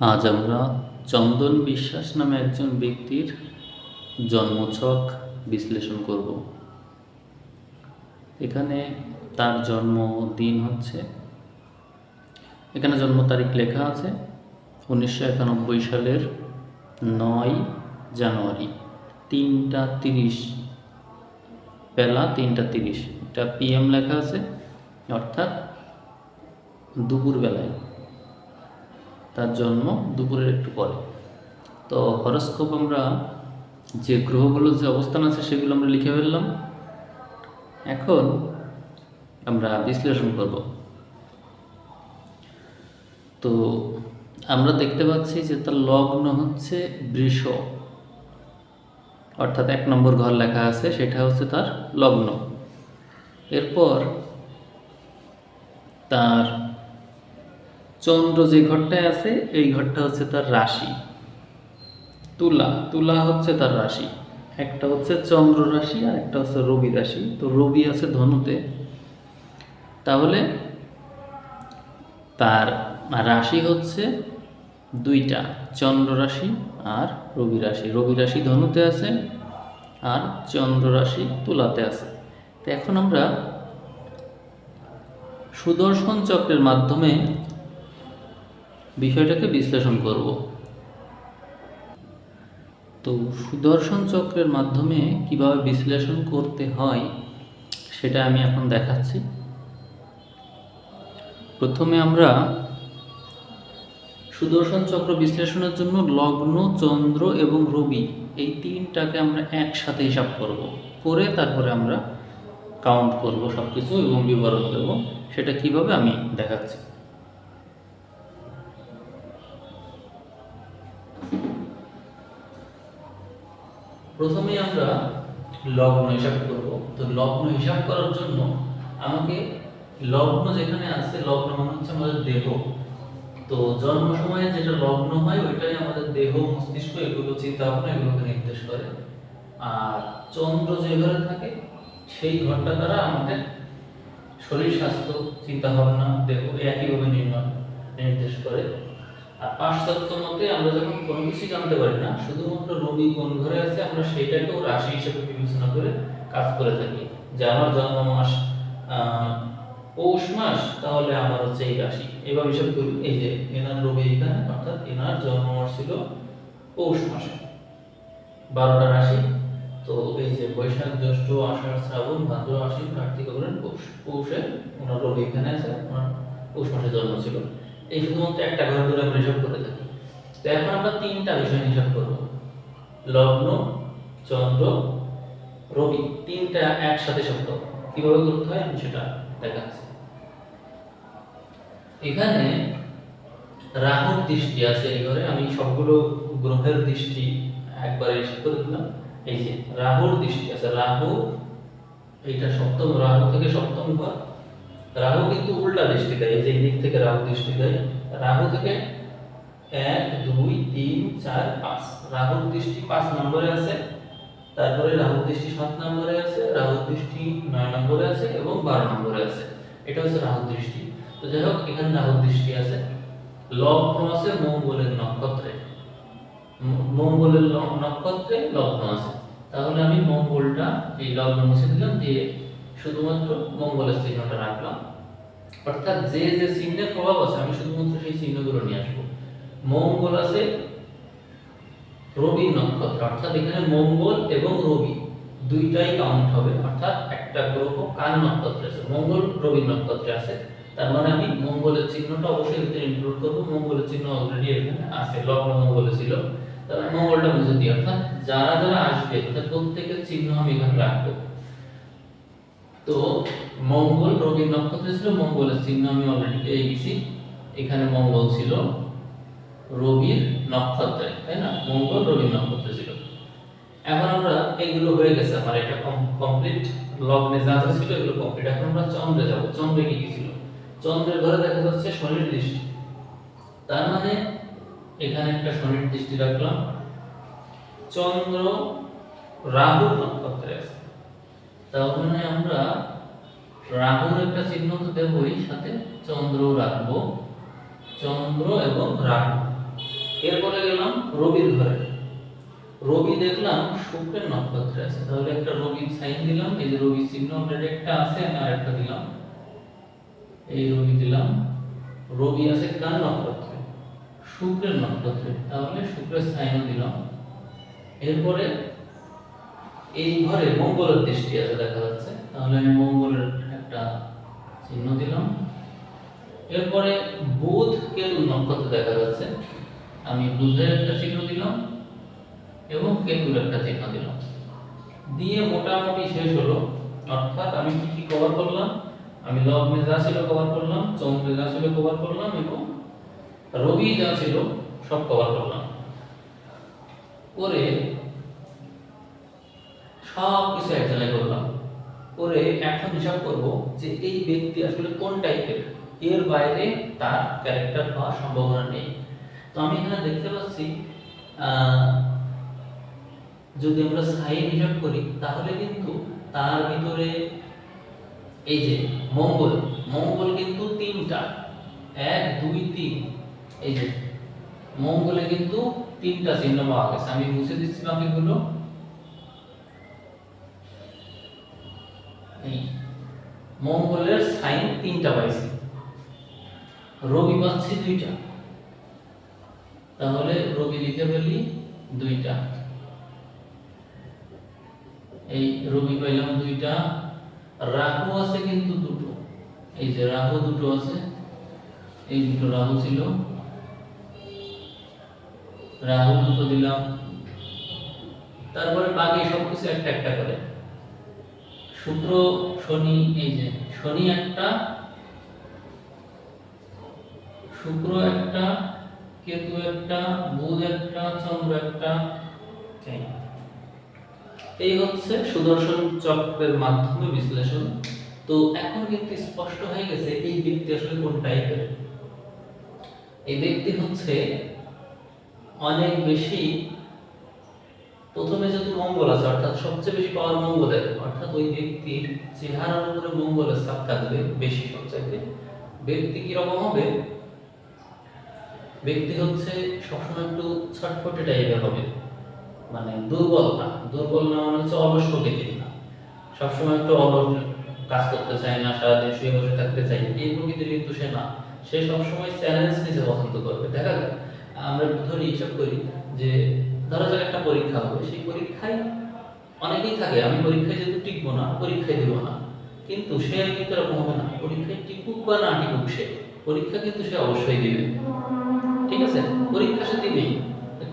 আজ আমরা চন্দন বিশ্বাস নামে একজন ব্যক্তির জন্মছক বিশ্লেষণ করব। এখানে তার জন্মদিন হচ্ছে, এখানে জন্ম তারিখ লেখা আছে উনিশশো একানব্বই সালের নয় জানুয়ারি, তিনটা তিরিশ, বেলা তিনটা তিরিশ। এটা পিএম লেখা আছে, অর্থাৎ দুপুর বেলায় তার জন্ম দুপুরের একটু পরে। তো হরস্কোপ আমরা যে গ্রহগুলোর যে অবস্থান আছে সেগুলো আমরা লিখে ফেললাম। এখন আমরা বিশ্লেষণ করব। তো আমরা দেখতে পাচ্ছি যে তার লগ্ন হচ্ছে বৃষ। অর্থাৎ এক নম্বর ঘর লেখা আছে, সেটা হচ্ছে তার লগ্ন। এরপর তার চন্দ্র যে ঘরটায় আছে, এই ঘরটা হচ্ছে তার রাশি। তুলা তুলা হচ্ছে তার রাশি। একটা হচ্ছে চন্দ্র রাশি, আর একটা হচ্ছে রবি রাশি। তো রবি আছে ধনুতে। তাহলে তার রাশি হচ্ছে দুইটা, চন্দ্র রাশি আর রবি রাশি। রবি রাশি ধনুতে আছে আর চন্দ্র রাশি তুলাতে আছে। তো এখন আমরা সুদর্শন চক্রের মাধ্যমে বিষয়টাকে বিশ্লেষণ করব। তো সুদর্শন চক্রের মাধ্যমে কীভাবে বিশ্লেষণ করতে হয় সেটা আমি এখন দেখাচ্ছি। প্রথমে আমরা সুদর্শন চক্র বিশ্লেষণের জন্য লগ্ন, চন্দ্র এবং রবি এই তিনটাকে আমরা একসাথে হিসাব করব। করে তারপরে আমরা কাউন্ট করব সব কিছু এবং বিবরণ দেব। সেটা কীভাবে আমি দেখাচ্ছি। প্রথমে আমরা লগ্ন হিসাব করব। তো লগ্ন হিসাব করার জন্য আমাকে লগ্ন যেখানে আছে, লগ্ন মানে হচ্ছে আমাদের দেহ। তো জন্ম সময়ে যেটা লগ্ন হয়, ওইটাই আমাদের দেহ, মস্তিষ্ক, এগুলো চিন্তা ভাবনা এগুলোকে নির্দেশ করে। আর চন্দ্র যে ঘরে থাকে, সেই ঘরটা দ্বারা আমাদের শরীর স্বাস্থ্য চিন্তা ভাবনা দেহ একইভাবে নির্মাণ নির্দেশ করে। আর পাশ্চাত্য মতে আমরা যখন কোনো কিছু জানতে পারি না, শুধুমাত্র রবি কোন ঘরে আছে, আমরা সেইটাকেও রাশি হিসেবে বিবেচনা করে কাজ করে থাকি। যে আমার জন্ম মাস পৌষ মাস, তাহলে আমার হচ্ছে এই রাশি। এবার হিসাব করি, এই যে এনার রবি এখানে, অর্থাৎ এনার জন্ম মাস ছিল পৌষ মাসে। বারোটা রাশি, তো এই যে বৈশাখ, জ্যৈষ্ঠ, আষাঢ়, শ্রাবণ, ভাদ্র, আশ্বিন, কার্তিক পৌষ। পৌষে ওনার রবি এখানে আছে, ওনার পৌষ মাসে জন্ম ছিল। এই শুধুমাত্র একটা ঘর ধরে আমরা হিসাব করে থাকি। তো এখন আমরা তিনটা বিষয় হিসাব করব। লগ্ন, চন্দ্র, রবি, তিনটা একসাথে শব্দ কীভাবে করতে হয় আমি সেটা দেখাচ্ছি। এখানে রাহুর দৃষ্টি আছে এই ঘরে। আমি সবগুলো গ্রহের দৃষ্টি একবারে হিসাব করে দিলাম। এই যে রাহুর দৃষ্টি আছে, রাহু, এইটা সপ্তম, রাহু থেকে সপ্তম ঘর। রাহু কিন্তু উল্টা দৃষ্টি দেয়, এই যে দিক থেকে রাহু দৃষ্টি দেয়, রাহু থেকে এক, দুই, তিন, চার, পাঁচ। রাহুর দৃষ্টি পাঁচ নম্বরে আছে, তারপরে রাহুর দৃষ্টি সাত নম্বরে আছে, রাহুর দৃষ্টি নয় নম্বরে আছে এবং বারো নম্বরে আছে। এটা হচ্ছে রাহুর দৃষ্টি। তো যাই হোক, এখানে রাহুর দৃষ্টি আছে। লগ্ন আছে, মঙ্গলের নক্ষত্রে। মঙ্গলের নক্ষত্রে লগ্ন আছে। তাহলে আমি মঙ্গলটা, এই লগ্ন মুছে দিলাম দিয়ে শুধুমাত্র মঙ্গলের চিহ্নটা রাখলাম। অর্থাৎ যে যে চিহ্নের প্রভাব আছে, আমি শুধুমাত্র সেই চিহ্নগুলো নিয়ে আসব। মঙ্গল আছে রবি নক্ষত্র, অর্থাৎ এখানে মঙ্গল এবং রবি দুইটাই কাউন্ট হবে। অর্থাৎ একটা গ্রহ কার নক্ষত্রে আছে? মঙ্গল রবি নক্ষত্রে আছে। তার মানে আমি মঙ্গলের চিহ্নটা অবশ্যই ভিতরে ইনক্লুড করব। মঙ্গলের চিহ্ন অলরেডি এখানে আছে, লগ্ন মঙ্গলে ছিল। তাহলে মঙ্গলটা বুঝে দিই। অর্থাৎ যারা যারা আসবে অর্থাৎ প্রত্যেকের চিহ্ন আমি এখানে রাখব। তো মঙ্গল রবি নক্ষত্র ছিল মঙ্গলের চিহ্ন, আমি অলরেডি পেয়ে গেছি। এখানে মঙ্গল ছিল রবির নক্ষত্রে, তাই না? মঙ্গল রবির নক্ষত্রে ছিল। এখন আমরা এগুলো হয়ে গেছে, আমার এটা কমপ্লিট লগ্নে যা যা ছিল, এগুলো কমপ্লিট এখন আমরা চন্দ্রে যাব। চন্দ্রে কি কি ছিল? চন্দ্রের ঘরে দেখা যাচ্ছে শনির দৃষ্টি। তার মানে এখানে একটা শনির দৃষ্টি রাখলাম। চন্দ্র রাহু নক্ষত্রে আছে। তার আমরা রাহুর একটা চিহ্ন তো দেবই, সাথে চন্দ্র রাখব। চন্দ্র এবং রাহু। এরপরে গেলাম রবির ঘরে। রবি দেখলাম শুক্রের নক্ষত্রে আছে। তাহলে একটা রবির সাইন দিলাম, এই যে রবি চিহ্ন অলরেডি একটা আছে, আমি আরেকটা দিলাম। এই রবি দিলাম। রবি আছে কার নক্ষত্রে? শুক্রের নক্ষত্রে। তাহলে শুক্রের সাইনও দিলাম। এরপরে এই ঘরে মঙ্গলের দৃষ্টি আছে, দেখা যাচ্ছে। তাহলে আমি মঙ্গলের একটা চিহ্ন দিলাম। এরপরে বুধ কেতু নক্ষত্র দেখা যাচ্ছে। আমি বুধের একটা চিহ্ন দিলাম এবং কেতুর একটা চিহ্ন দিলাম। দিয়ে মোটামুটি শেষ হলো। অর্থাৎ আমি কি কি কভার করলাম? আমি লগ্নে যা ছিল কভার করলাম, চন্দ্রে যা ছিল কভার করলাম এবং রবি যা ছিল সব কভার করলাম। করে সব কিছু এক জায়গায় করলাম। করে এখন হিসাব করব যে এই ব্যক্তি আসলে কোন টাইপের এর বাইরে তার ক্যারেক্টার হওয়ার সম্ভাবনা নেই। তো আমি এখানে দেখতে পাচ্ছি যদি আমরা সাইন হিসাব করি, তাহলে কিন্তু তার ভিতরে এই যে মঙ্গল মঙ্গল কিন্তু তিনটা। এক, দুই, তিন। এই যে মঙ্গলে কিন্তু তিনটা চিহ্ন পাওয়া গেছে। আমি মুছে দিচ্ছি বাকিগুলো মঙ্গলের সাইন তিনটা পাইছি। রবি পাচ্ছি দুইটা। তাহলে রবি দিতে ফেলি দুইটা। এই রবি পাইলাম দুইটা। রাহু আছে কিন্তু দুটো। এই যে রাহু দুটো আছে, এই দুটো রাহু ছিল। রাহু দুটো দিলাম। তারপরে বাকি সবকিছু একটা একটা করে। শুক্র শনি এই যে শনি একটা শুক্র একটা কেতু একটা বুধ একটা চন্দ্র একটা। এই। হচ্ছে সুদর্শন চক্রের মাধ্যমে বিশ্লেষণ। তো এখন কিন্তু স্পষ্ট হয়ে গেছে এই ব্যক্তি আসলে কোন টাইপের এই ব্যক্তি হচ্ছে অনেক বেশি প্রথমে যেহেতু মঙ্গল আছে, অর্থাৎ সবচেয়ে বেশি পাওয়ার মঙ্গলের, অর্থাৎ ওই ব্যক্তির চেহারার উপরে মঙ্গলের ছাপ থাকবে বেশি সবচাইতে। ব্যক্তি কীরকম হবে? ব্যক্তি হচ্ছে সবসময় একটু ছটফটে টাইপের হবে। মানে দুর্বল না। দুর্বল না মানে হচ্ছে অলস প্রকৃতির না। সবসময় একটু অলস কাজ করতে চায় না, সারাদিন শুয়ে বসে থাকতে চাই এই প্রকৃতির কিন্তু সে না। সে সবসময় চ্যালেঞ্জ নিতে পছন্দ করবে। দেখা যায় আমরা ধরি, হিসাব করি যে ধরা যাক একটা পরীক্ষা হবে, সেই পরীক্ষায় অনেকেই থাকে, আমি পরীক্ষায় যেহেতু টিকবো না, পরীক্ষায় দিব না, কিন্তু সে কিন্তু এরকম হবে না, পরীক্ষায় টিকুক বা না টিকুক সে, পরীক্ষা কিন্তু সে অবশ্যই দিবে। ঠিক আছে? পরীক্ষা সে দিবেই।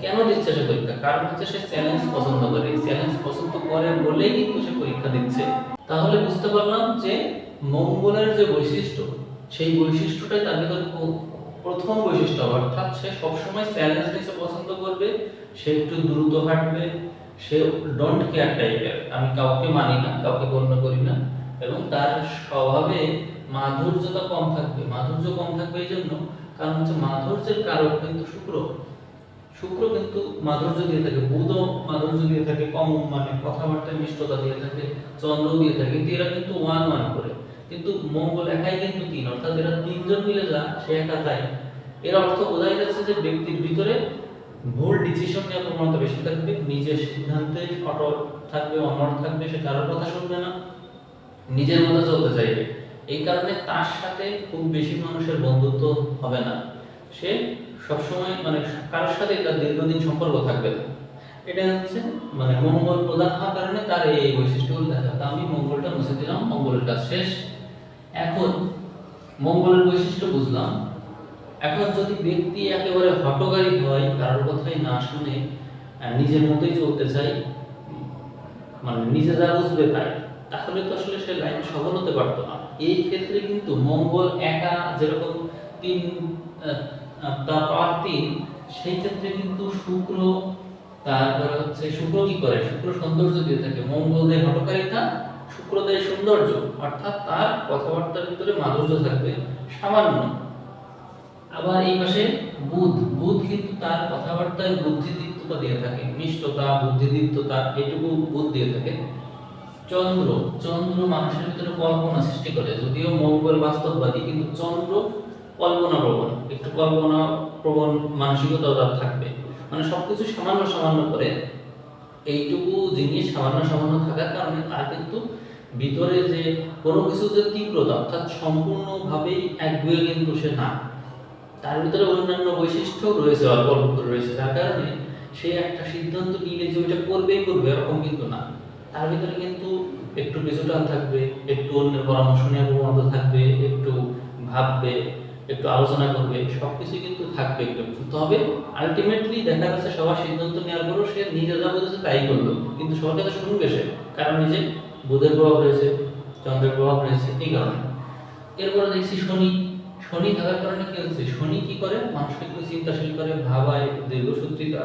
কেন দিচ্ছে সে পরীক্ষা? কারণ হচ্ছে সে চ্যালেঞ্জ পছন্দ করে। চ্যালেঞ্জ পছন্দ করে বলেই কিন্তু সে পরীক্ষা দিচ্ছে। তাহলে বুঝতে পারলাম যে মঙ্গলের যে বৈশিষ্ট্য, সেই বৈশিষ্ট্যটাই তার প্রথম বৈশিষ্ট্য, অর্থাৎ সে সবসময় চ্যালেঞ্জ নিতে পছন্দ করবে সে একটু দ্রুত হাঁটবে, সে ডোন্ট কেয়ার টাইপের আমি কাউকে মানি না, কাউকে গণ্য করি না। এবং তার স্বভাবে মাধুর্যতা কম থাকবে। মাধুর্য কম থাকবে এই জন্য কারণ হচ্ছে মাধুর্যের কারক কিন্তু শুক্র। শুক্র কিন্তু মাধুর্য দিয়ে থাকে বুধও মাধুর্য দিয়ে থাকে, কম মানে কথাবার্তায় মিষ্টতা দিয়ে থাকে, চন্দ্র দিয়ে থাকে, কিন্তু এরা কিন্তু ওয়ান ওয়ান করে। কিন্তু মঙ্গল একাই কিন্তু তিন, অর্থাৎ এরা তিনজন মিলে যা, সে একা তাই। এর অর্থ বোঝাই যাচ্ছে যে ব্যক্তির ভিতরে ভুল ডিসিশন নেওয়ার প্রবণতা বেশি থাকবে, নিজের সিদ্ধান্তে অটল থাকবে অনড় থাকবে, সে কারোর কথা শুনবে না, নিজের মতো চলতে চাইবে। এই কারণে তার সাথে খুব বেশি মানুষের বন্ধুত্ব হবে না। সে সবসময় মানে কারোর সাথে তার দীর্ঘদিন সম্পর্ক থাকবে না। এটা হচ্ছে মানে মঙ্গল প্রধান হওয়ার কারণে তার এই বৈশিষ্ট্যগুলো দেখা। তা আমি মঙ্গলটা মুছে দিলাম, মঙ্গলের কাজ শেষ। এখন মঙ্গলের বৈশিষ্ট্য বুঝলাম। এখন যদি ব্যক্তি একেবারে হটকারী হয়, কারোর কথাই না শুনে নিজের মতোই চলতে চাই মানে নিজে যা বুঝবে তাই, তাহলে তো আসলে সে লাইন সফল হতে পারতো না। এই ক্ষেত্রে কিন্তু মঙ্গল একা যেরকম তিন তার পাওয়ার তিন সেই ক্ষেত্রে কিন্তু শুক্র, তারপরে হচ্ছে শুক্র কি করে? শুক্র সৌন্দর্য দিয়ে থাকে। মঙ্গল দেয় হটকারিতা, শুক্র দেয় সৌন্দর্য, অর্থাৎ তার কথাবার্তার ভিতরে মাধুর্য থাকবে সামান্য। আবার এই পাশে বুধ। বুধ কিন্তু তার কথাবার্তায় বুদ্ধিদীপ্ততা দিয়ে থাকে, মিষ্টতা, বুদ্ধিদীপ্ততা, এটুকু বুধ দিয়ে থাকে। চন্দ্র চন্দ্র মানুষের ভিতরে কল্পনা সৃষ্টি করে, যদিও মঙ্গল বাস্তববাদী, কিন্তু চন্দ্র কল্পনা প্রবণ। একটু কল্পনা প্রবণ মানসিকতা তার থাকবে। মানে সবকিছু সামান্য সামান্য করে এইটুকু জিনিস সামান্য সামান্য থাকার কারণে তার কিন্তু ভিতরে যে কোনো কিছু যে তীব্রতা, অর্থাৎ সম্পূর্ণভাবেই একগুয়ে কিন্তু সে না। তার ভিতরে অন্যান্য বৈশিষ্ট্য রয়েছে, অল্প অল্প রয়েছে। যার কারণে সে একটা সিদ্ধান্ত নিলে যে ওইটা করবেই করবে, এরকম কিন্তু না। তার ভিতরে কিন্তু একটু পিছুটান থাকবে, একটু অন্যের পরামর্শ নেওয়ার প্রবণতা থাকবে, একটু ভাববে, একটু আলোচনা করবে, সবকিছু কিন্তু থাকবে একটু। তবে আলটিমেটলি দেখা যাচ্ছে সবার সিদ্ধান্ত নেওয়ার পরও সে নিজে যা বলেছে তাই করল। কিন্তু সবার কথা শুনবে সে। কারণ এই যে বুধের প্রভাব রয়েছে, চন্দ্রের প্রভাব রয়েছে, এই কারণে। এরপরে দেখছি শনি। শনি থাকার কারণে কি হচ্ছে? শনি কি করে? মানুষকে একটু চিন্তাশীল করে, ভাবায়, দীর্ঘসূত্রিতা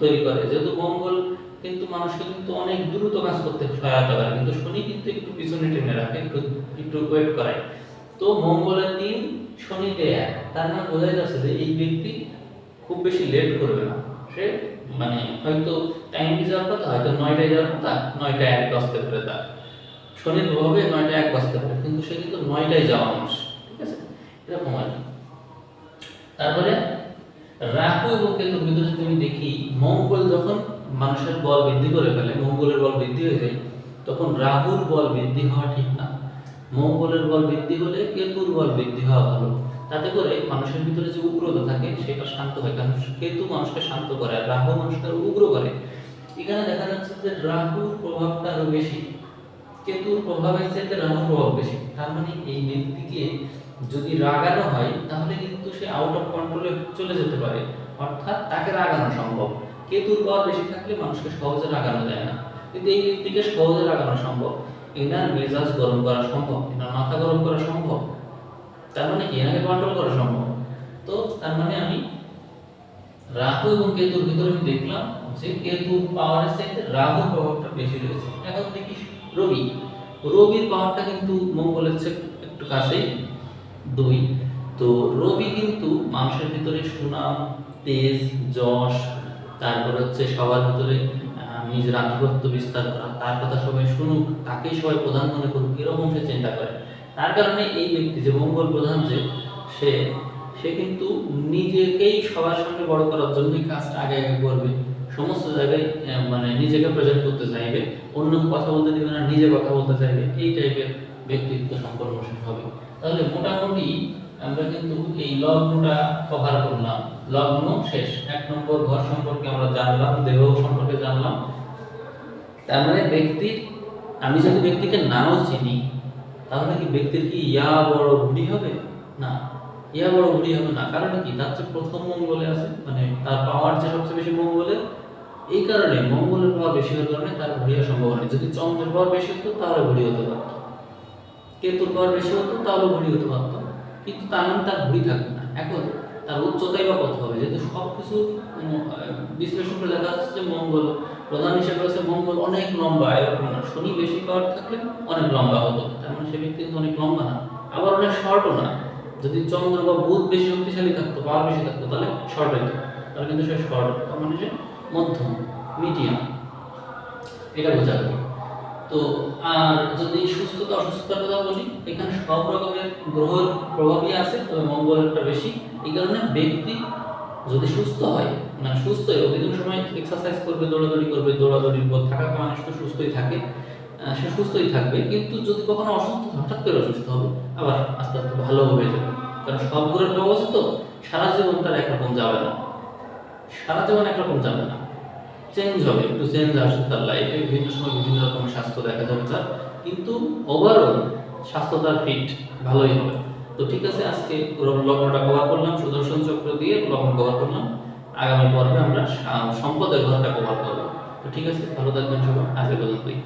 তৈরি করে। যেহেতু মঙ্গল, কিন্তু মানুষকে কিন্তু অনেক দ্রুত কাজ করতে সহায়তা করে। কিন্তু শনি কিন্তু একটু পিছনে টেনে রাখে, একটু একটু ওয়েট করায় তো মঙ্গলের দিন শনিতে এক। তার মানে বোঝা যাচ্ছে যে এই ব্যক্তি খুব বেশি লেট করবে না। সে মানে হয়তো টাইম যাওয়ার কথা, হয়তো নয়টায় যাওয়ার কথা, নয়টায় এক বাজতে পারে তার। শনির প্রভাবে নয়টায় এক বাজতে পারে। কিন্তু সে কিন্তু নয়টায় যাওয়া মানুষ। এরকম আর তারপরে রাহু এবং কেতুর ভিতরে আমি দেখি, মঙ্গল যখন মানুষের বল বৃদ্ধি করে ফেলে, মঙ্গলের বল বৃদ্ধি হয়ে যায়, তখন রাহুর বল বৃদ্ধি হওয়া ঠিক না। মঙ্গলের বল বৃদ্ধি হলে কেতুর বল বৃদ্ধি হওয়া ভালো। তাতে করে মানুষের ভিতরে যে উগ্রতা থাকে, সেটা শান্ত হয়, কারণ কেতু মানুষকে শান্ত করে আর রাহু মানুষকে উগ্র করে। এখানে দেখা যাচ্ছে যে রাহুর প্রভাবটা আরও বেশি, কেতুর প্রভাবের চাইতে রাহুর প্রভাব বেশি। তার মানে এই ব্যক্তিকে যদি রাগানো হয়, তাহলে কিন্তু সে আউট অফ কন্ট্রোলে চলে যেতে পারে। অর্থাৎ তাকে রাগানো সম্ভব। কেতুর পাওয়ার বেশি থাকলে মানুষকে সহজে রাগানো যায় না। কিন্তু এই ব্যক্তিকে সহজে রাগানো সম্ভব? এনার মেজাজ গরম করা সম্ভব, এনার মাথা গরম করা সম্ভব? তার মানে এনাকে কন্ট্রোল করা সম্ভব। তো তার মানে আমি রাহু এবং কেতুর ভিতরে আমি দেখলাম যে কেতুর পাওয়ারের চাইতে রাহুর প্রভাবটা বেশি রয়েছে। এখন দেখি রবি। রবির পাওয়ারটা কিন্তু মঙ্গলের চেয়ে একটু কাছেই। দুই। তো রবি কিন্তু মানুষের ভিতরে সুনাম, তেজ, যশ, তারপর হচ্ছে সবার ভিতরে নিজের আধিপত্য বিস্তার করা, তার কথা সবাই শুনুক, তাকেই সবাই প্রধান মনে করুক, এরকম সে চিন্তা করে। তার কারণে এই ব্যক্তি যে মঙ্গল প্রধান যে, সে সে কিন্তু নিজেকেই সবার সামনে বড় করার জন্যই কাজটা আগে আগে করবে। সমস্ত জায়গায় মানে নিজেকে প্রেজেন্ট করতে চাইবে, অন্য কথা বলতে দিবে না, নিজে কথা বলতে চাইবে, এই টাইপের ব্যক্তিত্ব সম্পন্ন সে হবে। তাহলে মোটামুটি আমরা কিন্তু এই লগ্নটা কভার করলাম। লগ্ন শেষ। এক নম্বর ঘর সম্পর্কে আমরা জানলাম, দেহ সম্পর্কে জানলাম। তার মানে ব্যক্তির, আমি যদি ব্যক্তিকে নাও চিনি, তাহলে কি ব্যক্তির কি ইয়া বড় ভুড়ি হবে? না। ইয়া বড় ভুড়ি হবে না। কারণ কি? তার যে প্রথম মঙ্গলে আছে মানে তার পাওয়ার যে সবচেয়ে বেশি মঙ্গলে এই কারণে মঙ্গলের পাওয়ার বেশি হওয়ার কারণে তার ভুড়ি হওয়ার সম্ভাবনা নেই। যদি চন্দ্রের পাওয়ার বেশি হতো, তাহলে ভুড়ি হতে পারতো। কেতুর পাওয়ার বেশি হতো, তাহলে ভুড়ি হতে পারতো। কিন্তু তার মানে তার ভুড়ি থাকবে না। এখন তার উচ্চতাই বা কত হবে? যেহেতু সব কিছু বিশ্লেষণ করে দেখা যাচ্ছে যে মঙ্গল, প্রধান হিসেবে আছে মঙ্গল অনেক লম্বা। এরকম না। শনি বেশি পাওয়ার থাকলে অনেক লম্বা হতো। তার মানে সে ব্যক্তি কিন্তু অনেক লম্বা না। আবার অনেক শর্টও না। যদি চন্দ্র বা বুধ বেশি শক্তিশালী থাকতো, পাওয়ার বেশি থাকতো, তাহলে শর্ট হইতো। তাহলে কিন্তু সে শর্ট। তার মানে সে মধ্যম মিডিয়াম এটা বোঝা গেল তো আর যদি সুস্থতা, অসুস্থতার কথা বলি, এখানে সব রকমের গ্রহের প্রভাবই আছে, তবে মঙ্গলেরটা বেশি। এই কারণে ব্যক্তি যদি সুস্থ হয় মানে সুস্থ হয় অধিকাংশ সময় এক্সারসাইজ করবে, দৌড়াদৌড়ি করবে, দৌড়াদৌড়ির পর থাকা মানুষ তো সুস্থই থাকে সে সুস্থই থাকবে। কিন্তু যদি কখনো অসুস্থ, হঠাৎ করে অসুস্থ হবে, আবার আস্তে আস্তে ভালো হয়ে যাবে। কারণ সব গ্রহের প্রভাব তো, সারা জীবন তার একরকম যাবে না। সারা জীবন একরকম যাবে না। চেঞ্জ হবে, একটু চেঞ্জ আসবে তার লাইফে বিভিন্ন সময় বিভিন্ন রকম স্বাস্থ্য দেখা যাবে তার। কিন্তু ওভারঅল স্বাস্থ্য তার ফিট ভালোই হবে। তো ঠিক আছে, আজকে লগ্নটা কভার করলাম, সুদর্শন চক্র দিয়ে লগ্ন কভার করলাম। আগামী পর্বে আমরা সম্পদের ঘরটা কভার করব। তো ঠিক আছে, ভালো থাকবেন সবাই আজকে পর্যন্তই।